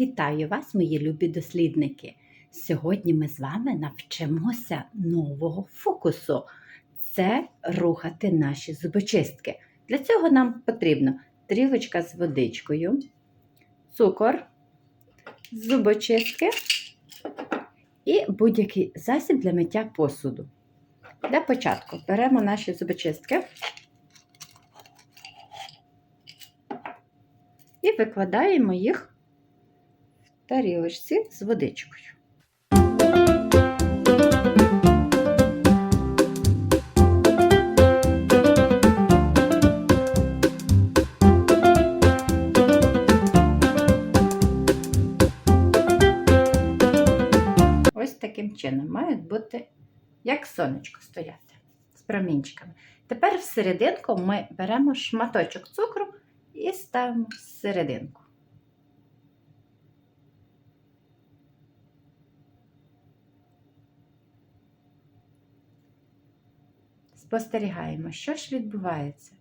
Вітаю вас, мої любі дослідники! Сьогодні ми з вами навчимося нового фокусу це рухати наші зубочистки. Для цього нам потрібно трівочка з водичкою, цукор, зубочистки і будь-який засіб для миття посуду. Для початку беремо наші зубочистки і викладаємо їх тарілочці з водичкою. Ось таким чином мають бути як сонечко стояти з промінчиками. Тепер всерединку ми беремо шматочок цукру і ставимо всерединку. Спостерігаємо, що ж відбувається.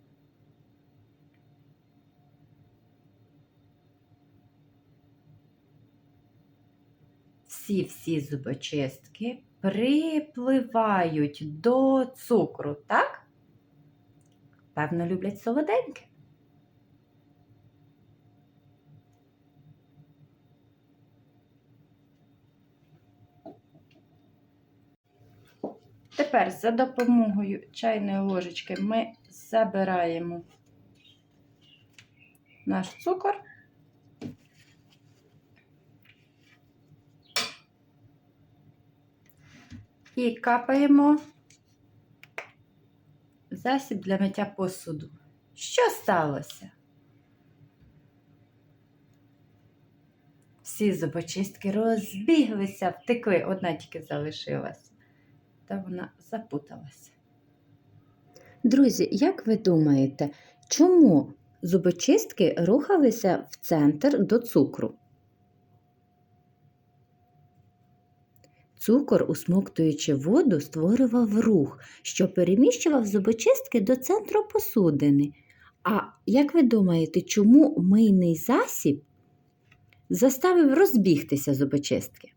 Всі-всі зубочистки припливають до цукру, так? Певно, люблять солоденьке. Тепер за допомогою чайної ложечки ми забираємо наш цукор. І капаємо засіб для миття посуду. Що сталося? Всі зубочистки розбіглися, втекли, одна тільки залишилася, та вона запуталася. Друзі, як ви думаєте, чому зубочистки рухалися в центр до цукру? Цукор, усмоктуючи воду, створював рух, що переміщував зубочистки до центру посудини. А як ви думаєте, чому мийний засіб заставив розбігтися зубочистки?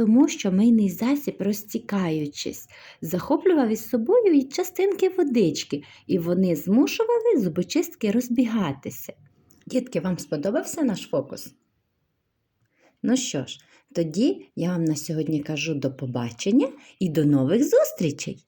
Тому що мийний засіб, розтікаючись, захоплював із собою і частинки водички, і вони змушували зубочистки розбігатися. Дітки, вам сподобався наш фокус? Ну що ж, тоді я вам на сьогодні кажу до побачення і до нових зустрічей!